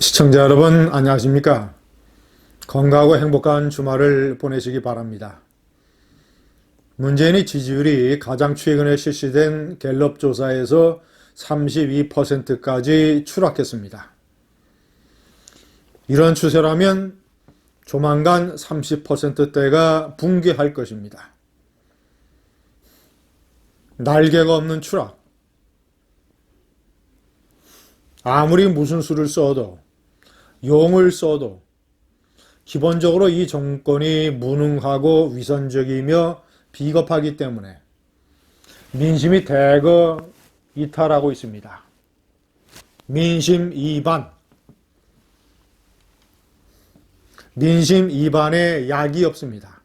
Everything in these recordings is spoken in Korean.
시청자 여러분 안녕하십니까? 건강하고 행복한 주말을 보내시기 바랍니다. 문재인의 지지율이 가장 최근에 실시된 갤럽 조사에서 32%까지 추락했습니다. 이런 추세라면 조만간 30%대가 붕괴할 것입니다. 날개가 없는 추락. 아무리 무슨 수를 써도 용을 써도 기본적으로 이 정권이 무능하고 위선적이며 비겁하기 때문에 민심이 대거 이탈하고 있습니다. 민심 이반. 민심 이반에 약이 없습니다.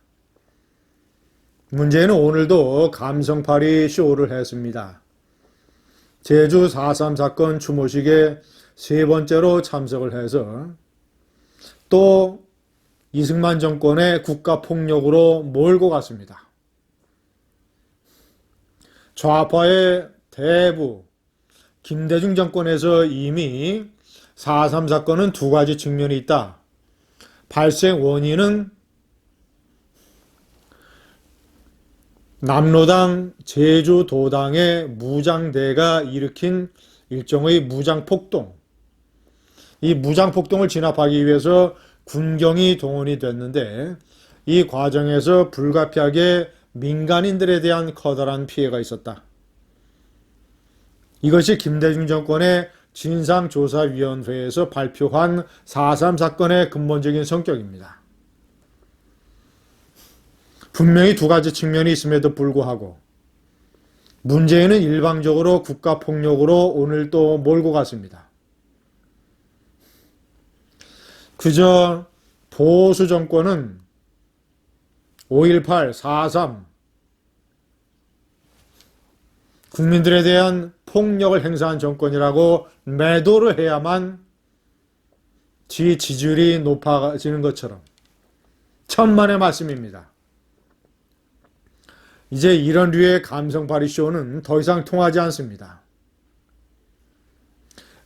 문제는 오늘도 감성팔이 쇼를 했습니다. 제주 4.3 사건 추모식에 세 번째로 참석을 해서 또 이승만 정권의 국가폭력으로 몰고 갔습니다. 좌파의 대부, 김대중 정권에서 이미 4.3 사건은 두 가지 측면이 있다. 발생 원인은 남로당 제주도당의 무장대가 일으킨 일종의 무장폭동. 이 무장폭동을 진압하기 위해서 군경이 동원이 됐는데 이 과정에서 불가피하게 민간인들에 대한 커다란 피해가 있었다. 이것이 김대중 정권의 진상조사위원회에서 발표한 4.3 사건의 근본적인 성격입니다. 분명히 두 가지 측면이 있음에도 불구하고 문재인은 일방적으로 국가폭력으로 오늘 또 몰고 갔습니다. 그저 보수 정권은 5.18, 4.3 국민들에 대한 폭력을 행사한 정권이라고 매도를 해야만 지 지지율이 높아지는 것처럼 천만의 말씀입니다. 이제 이런 류의 감성파리 쇼는 더 이상 통하지 않습니다.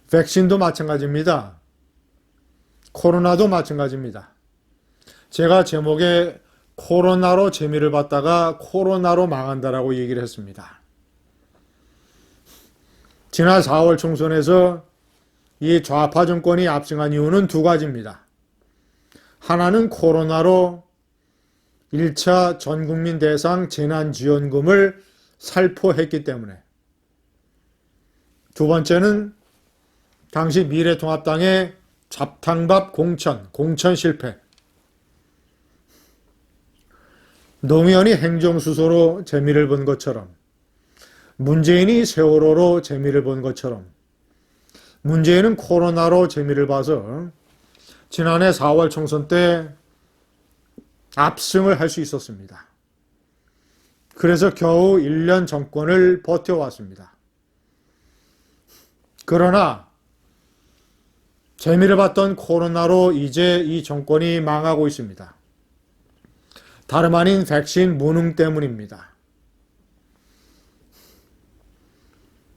백신도 마찬가지입니다. 코로나도 마찬가지입니다. 제가 제목에 코로나로 재미를 봤다가 코로나로 망한다라고 얘기를 했습니다. 지난 4월 총선에서 이 좌파 정권이 압승한 이유는 두 가지입니다. 하나는 코로나로 1차 전국민 대상 재난지원금을 살포했기 때문에 두 번째는 당시 미래통합당의 잡탕밥 공천, 공천 실패 노무현이 행정수소로 재미를 본 것처럼 문재인이 세월호로 재미를 본 것처럼 문재인은 코로나로 재미를 봐서 지난해 4월 총선 때 압승을 할 수 있었습니다. 그래서 겨우 1년 정권을 버텨왔습니다. 그러나 재미를 봤던 코로나로 이제 이 정권이 망하고 있습니다. 다름 아닌 백신 무능 때문입니다.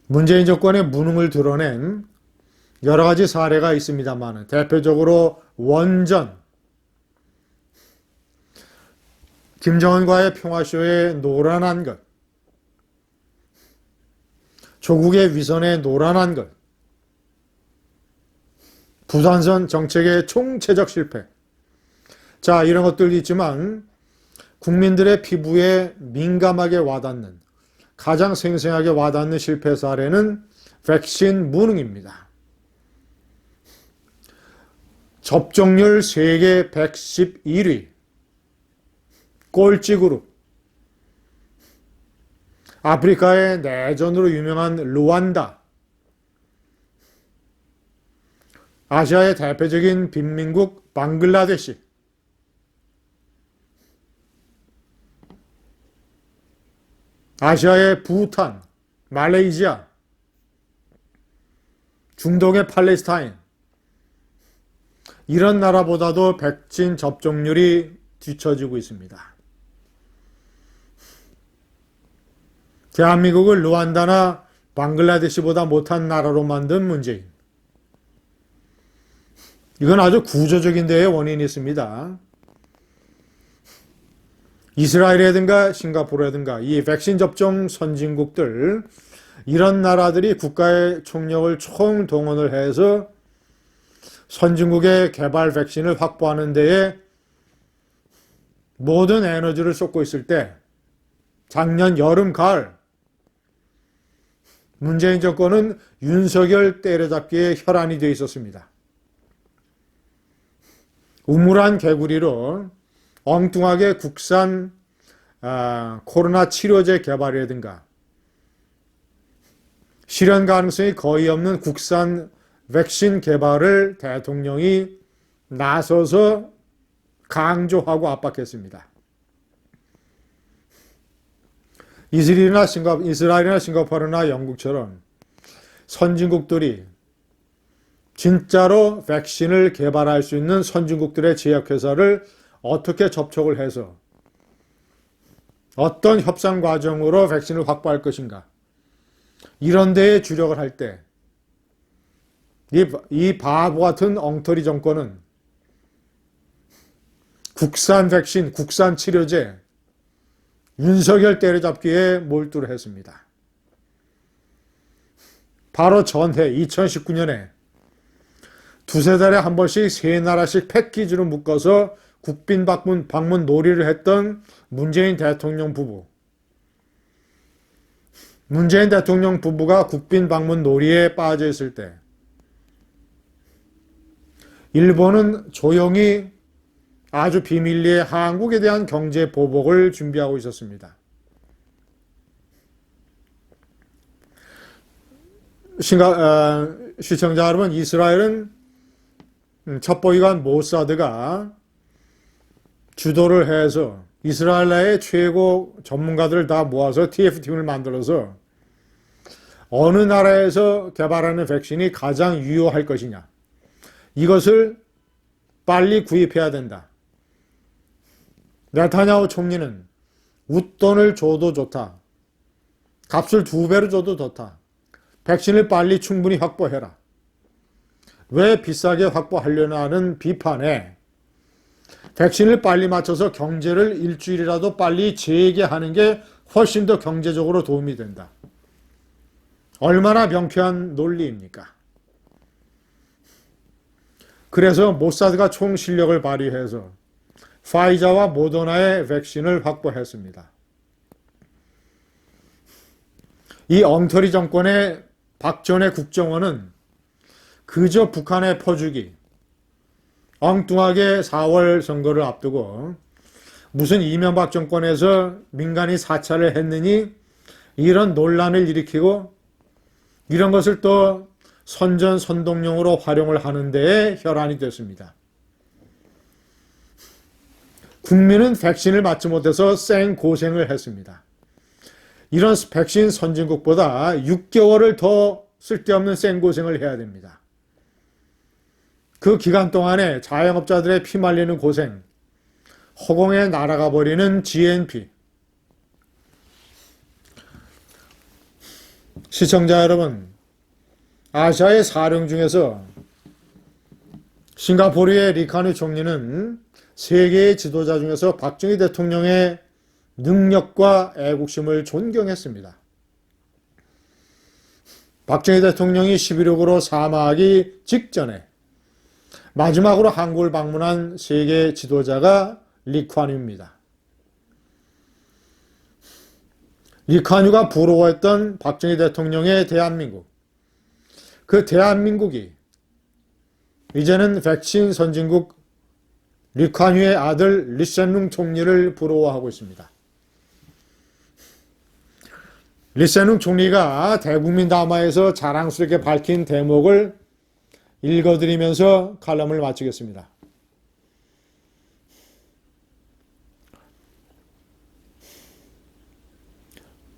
문재인 정권의 무능을 드러낸 여러 가지 사례가 있습니다만 대표적으로 원전, 김정은과의 평화쇼에 노란한 것, 조국의 위선에 노란한 것, 부산선 정책의 총체적 실패. 자, 이런 것들이 있지만 국민들의 피부에 민감하게 와닿는 가장 생생하게 와닿는 실패 사례는 백신 무능입니다. 접종률 세계 111위 꼴찌 그룹 아프리카의 내전으로 유명한 루안다 아시아의 대표적인 빈민국 방글라데시 아시아의 부탄, 말레이시아, 중동의 팔레스타인 이런 나라보다도 백신 접종률이 뒤처지고 있습니다. 대한민국을 루안다나 방글라데시보다 못한 나라로 만든 문재인. 이건 아주 구조적인 데에 원인이 있습니다. 이스라엘이라든가 싱가포르라든가 이 백신 접종 선진국들 이런 나라들이 국가의 총력을 총동원을 해서 선진국의 개발 백신을 확보하는 데에 모든 에너지를 쏟고 있을 때 작년 여름 가을 문재인 정권은 윤석열 때려잡기에 혈안이 되어 있었습니다. 우물한 개구리로 엉뚱하게 국산 아, 코로나 치료제 개발이라든가 실현 가능성이 거의 없는 국산 백신 개발을 대통령이 나서서 강조하고 압박했습니다. 이스라엘이나 싱가 이스라엘이나 싱가포르나 영국처럼 선진국들이 진짜로 백신을 개발할 수 있는 선진국들의 제약회사를 어떻게 접촉을 해서 어떤 협상 과정으로 백신을 확보할 것인가 이런 데에 주력을 할 때이 바보 같은 엉터리 정권은 국산 백신, 국산 치료제, 윤석열 때려잡기에 몰두를 했습니다. 바로 전해 2019년에 두세 달에 한 번씩 세 나라씩 패키지로 묶어서 국빈 방문, 방문 놀이를 했던 문재인 대통령 부부. 문재인 대통령 부부가 국빈 방문 놀이에 빠져 있을 때 일본은 조용히 아주 비밀리에 한국에 대한 경제 보복을 준비하고 있었습니다. 어, 시청자 여러분, 이스라엘은 첩보기관 모사드가 주도를 해서 이스라엘 내의 최고 전문가들을 다 모아서 TF팀을 만들어서 어느 나라에서 개발하는 백신이 가장 유효할 것이냐. 이것을 빨리 구입해야 된다. 네타냐후 총리는 웃돈을 줘도 좋다. 값을 두 배로 줘도 좋다. 백신을 빨리 충분히 확보해라. 왜 비싸게 확보하려나 하는 비판에 백신을 빨리 맞춰서 경제를 일주일이라도 빨리 재개하는 게 훨씬 더 경제적으로 도움이 된다. 얼마나 명쾌한 논리입니까? 그래서 모사드가 총 실력을 발휘해서 파이자와 모더나의 백신을 확보했습니다. 이 엉터리 정권의 박전의 국정원은 그저 북한의 퍼주기, 엉뚱하게 4월 선거를 앞두고 무슨 이명박 정권에서 민간이 사찰을 했느니 이런 논란을 일으키고 이런 것을 또 선전 선동용으로 활용을 하는 데에 혈안이 됐습니다. 국민은 백신을 맞지 못해서 생 고생을 했습니다. 이런 백신 선진국보다 6개월을 더 쓸데없는 생 고생을 해야 됩니다. 그 기간 동안에 자영업자들의 피 말리는 고생, 허공에 날아가 버리는 GNP. 시청자 여러분, 아시아의 사령 중에서 싱가포르의 리카누 총리는 세계의 지도자 중에서 박정희 대통령의 능력과 애국심을 존경했습니다. 박정희 대통령이 11.6으로 사망하기 직전에 마지막으로 한국을 방문한 세계 지도자가 리ኳ뉴입니다. 리카뉴가 부러워했던 박정희 대통령의 대한민국. 그 대한민국이 이제는 백신 선진국 리카뉴의 아들 리센룽 총리를 부러워하고 있습니다. 리센룽 총리가 대국민 담화에서 자랑스럽게 밝힌 대목을 읽어드리면서 칼럼을 마치겠습니다.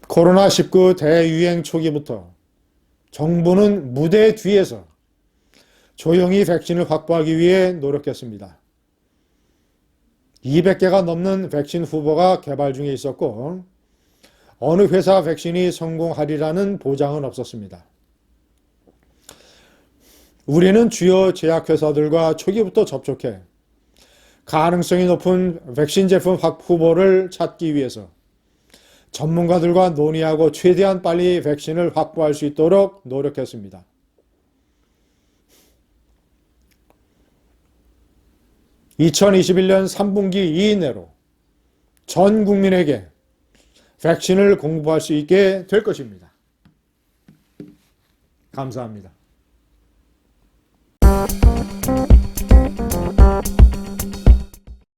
코로나19 대유행 초기부터 정부는 무대 뒤에서 조용히 백신을 확보하기 위해 노력했습니다. 200개가 넘는 백신 후보가 개발 중에 있었고 어느 회사 백신이 성공하리라는 보장은 없었습니다. 우리는 주요 제약회사들과 초기부터 접촉해 가능성이 높은 백신 제품 확 후보를 찾기 위해서 전문가들과 논의하고 최대한 빨리 백신을 확보할 수 있도록 노력했습니다. (2021년 3분기 이내로) 전 국민에게 백신을 공부할 수 있게 될 것입니다. 감사합니다. Música